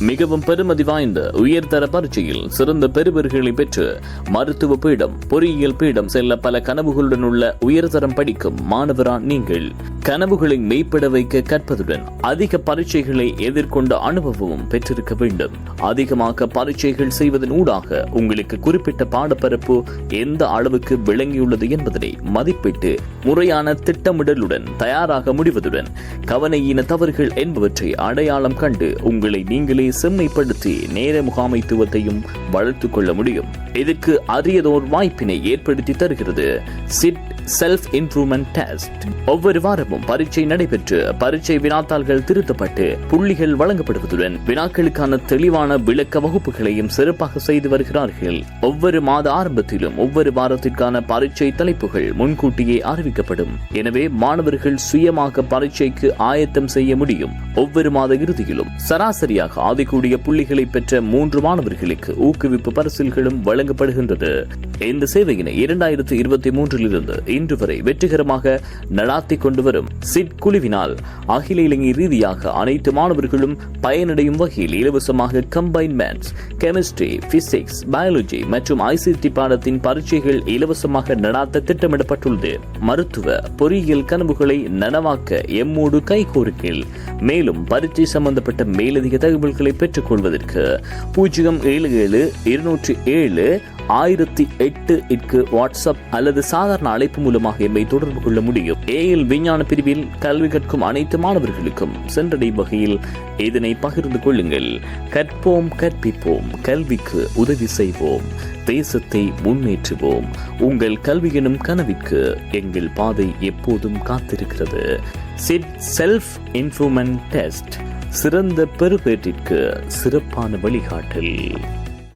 மிகவும் பெருமதி வாய்ந்த உயர்தர பரீட்சையில் சிறந்த பெறுபர்களை பெற்று மருத்துவ பீடம் பொறியியல் பீடம் செல்ல பல கனவுகளுடன் உள்ள உயர்தரம் படிக்கும் மாணவரா நீங்கள்? கனவுகளை மெய்ப்பட வைக்க கற்பதுடன் அதிக பரீட்சைகளை எதிர்கொண்ட அனுபவமும் பெற்றிருக்க வேண்டும். அதிகமாக பரீட்சைகள் செய்வதன் ஊடாக உங்களுக்கு குறிப்பிட்ட பாடப்பரப்பு எந்த அளவுக்கு விளங்கியுள்ளது என்பதனை மதிப்பிட்டு முறையான திட்டமிடலுடன் தயாராக முடிவதுடன் கவனையின தவறுகள் என்பவற்றை அடையாளம் கண்டு உங்களை நீங்களே செம்மைப்படுத்தி நேர முகாமைத்துவத்தையும் வளர்த்துக் கொள்ள முடியும். இதற்கு அரியதோர் வாய்ப்பினை ஏற்படுத்தி தருகிறது. சிட் செல்ஃப் இம்ப்ரூவ்மெண்ட் டெஸ்ட் ஒவ்வொரு வாரமும் பரீட்சை நடைபெற்று பரீட்சை வினாத்தாள்கள் திருத்தப்பட்டு புள்ளிகள் வழங்கப்படுவதுடன் வினாக்களுக்கான தெளிவான விளக்க வகுப்புகளையும் சிறப்பாக செய்து வருகிறார்கள். ஒவ்வொரு மாத ஆரம்பத்திலும் ஒவ்வொரு வாரத்திற்கான பரீட்சை தலைப்புகள் முன்கூட்டியே அறிவிக்கப்படும். எனவே மாணவர்கள் சுயமாக பரீட்சைக்கு ஆயத்தம் செய்ய முடியும். ஒவ்வொரு மாத இறுதியிலும் சராசரியாக ஆதிக்கூடிய புள்ளிகளை பெற்ற மூன்று மாணவர்களுக்கு ஊக்குவிப்பு பரிசில்களும் வழங்கப்படுகின்றது. இந்த சேவையினை இரண்டாயிரத்தி இருபத்தி மூன்றிலிருந்து இன்று வரை வெற்றிகரமாக நடாத்தி கொண்டு வரும் சிட் குழுவினால் அகில இலங்கை ரீதியாக அனைத்து மாணவர்களும் பயனடையும் வகையில் இலவசமாக combine maths chemistry physics biology மற்றும் ஐசிடி பாடத்தின் பரீட்சைகள் இலவசமாக நடாத்த திட்டமிடப்பட்டுள்ளது. மருத்துவ பொறியியல் கனவுகளை நனவாக்க எம்மோடு கைகோருக்கில் மேலும் பரீட்சை சம்பந்தப்பட்ட மேலதிக தகவல்களை பெற்றுக் கொள்வதற்கு பூஜ்ஜியம் ஏழு ஏழு இருநூற்றி ஏழு ஆயிரத்தி எட்டு இற்கு வாட்ஸ்அப் அல்லது சாதாரண அழைப்பு மூலமாக எம்மை தொடர்பு கொள்ள முடியும். ஏஎல் விஞ்ஞான பிரிவில் கல்வி கற்கும் அனைத்து மாணவர்களுக்கும் சென்றடையும் வகையில் இதனை பகிர்ந்து கொள்ளுங்கள். கற்போம் கற்பிப்போம் கல்விக்கு உதவி செய்வோம். தேசத்தை முன்னேற்றுவோம். உங்கள் கல்வி எனும் கனவிற்கு எங்கள் பாதை எப்போதும் காத்திருக்கிறது. சிட் செல்ஃப் இன்ஃப்ரூவ்மெண்ட் டெஸ்ட் சிறந்த பெறுபேட்டிற்கு சிறப்பான வழிகாட்டல்.